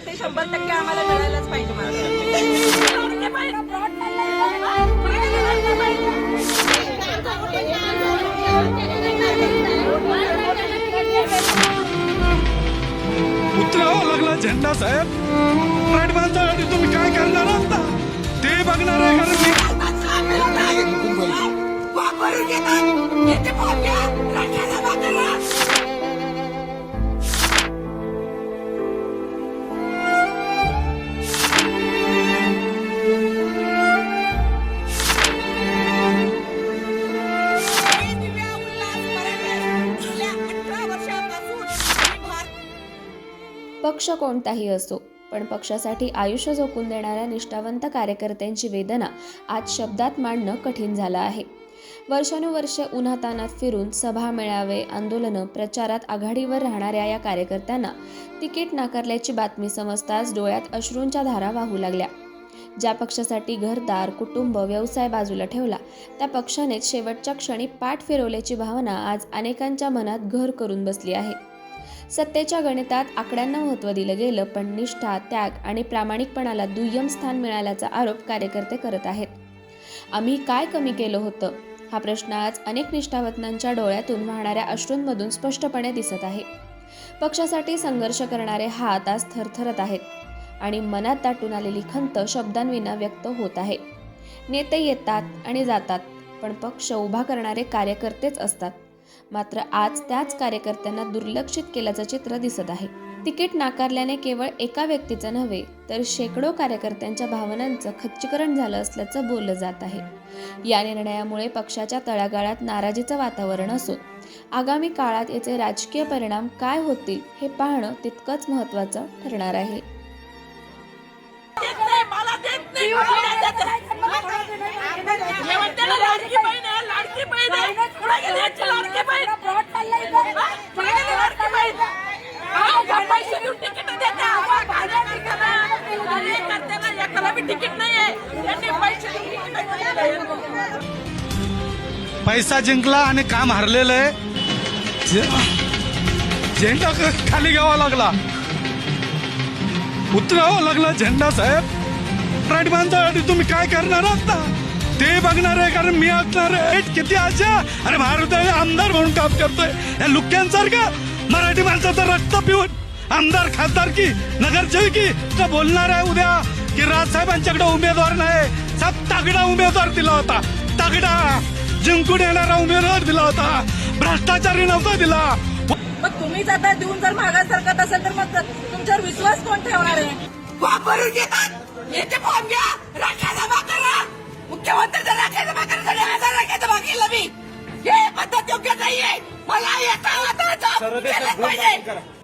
ते शंभर टक्के आम्हाला मिळायलाच उतरावा लागला झेंडा साहेब. माणसासाठी तुम्ही काय करणार आता ते बघणार आहे कारण मी पक्ष कोणताही असो पण पक्षासाठी आयुष्य झोकून देणाऱ्या निष्ठावंत कार्यकर्त्यांची वेदना आज शब्दात मांडणं कठीण झालं आहे. वर्षानुवर्षे उन्हातानात फिरून सभा मेळावे आंदोलनं प्रचारात आघाडीवर राहणाऱ्या या कार्यकर्त्यांना तिकीट नाकारल्याची बातमी समजताच डोळ्यात अश्रूंच्या धारा वाहू लागल्या. ज्या पक्षासाठी घरदार कुटुंब व्यवसाय बाजूला ठेवला त्या पक्षानेच शेवटच्या क्षणी पाठ फिरवल्याची भावना आज अनेकांच्या मनात घर करून बसली आहे. सत्तेच्या गणितात आकड्यांना महत्त्व दिलं गेलं पण निष्ठा त्याग आणि प्रामाणिकपणाला दुय्यम स्थान मिळाल्याचा आरोप कार्यकर्ते करत आहेत. आम्ही काय कमी केलं होतं? हा प्रश्न आज अनेक निष्ठावतनांच्या डोळ्यातून वाहणाऱ्या अश्रूंमधून स्पष्टपणे दिसत आहे. पक्षासाठी संघर्ष करणारे हात आज थरथरत आहेत आणि मनात दाटून आलेली खंत शब्दांविना व्यक्त होत आहे. नेते येतात आणि जातात पण पक्ष उभा करणारे कार्यकर्तेच असतात. मात्र आज त्याच कार्यकर्त्यांना दुर्लक्षित केल्याचं चित्र दिसत आहे. तिकीट नाकारल्याने केवळ एका व्यक्तीचं नव्हे तर शेकडो कार्यकर्त्यांच्या भावनांचं खच्चीकरण झालं असल्याचं बोललं जात आहे. या निर्णयामुळे पक्षाच्या तळागाळात नाराजीचं वातावरण असून आगामी काळात याचे राजकीय परिणाम काय होतील हे पाहणं तितकंच महत्त्वाचं ठरणार आहे मला देत नाही हे म्हणते ना, लाडकी बहीण आहे, लाडकी बहीण आहे. कुठे गेली याची लाडकी बहीण? हा? कुठे गेली लाडकी बहीण? हा, या पैसे देऊन तिकीट देते. आम्हाला भाड्याने करा. आणि करते ना, एकाला बी तिकीट नाहीये. पैसे पैसा जिंकला आणि काम हरलेलं आहे. झेंडा क- खाली घ्यावा लागला. उतरावा लागला झेंडा साहेब. मराठी माणसासाठी तुम्ही काय करणार आता? ते बघणार आहे कारण मी असणार आहे. किती आशा? अरे भारताचे आमदार म्हणून काम करतोय. या लुक्यांसारखं मराठी माणसाचं रक्त पिऊन आमदार खासदार की नगरसेवकी. तर बोलणार आहे उद्या. की राजसाहेबांच्याकडे उमेदवार नाही. सब तगडा उमेदवार दिला होता. तगडा. जिंकून येणारा उमेदवार दिला होता. भ्रष्टाचारी नव्हता दिला. मग तुम्हीच आता देऊन जर मागास सरकत असेल तर मग तुमच्यावर विश्वास कोण ठेवणार आहे? वापरून घेतात येते फॉर्म घ्या. जमा करा. जमा हजार मागितलं मी हे पद्धत योग्य नाहीये. मला येता पाहिजे.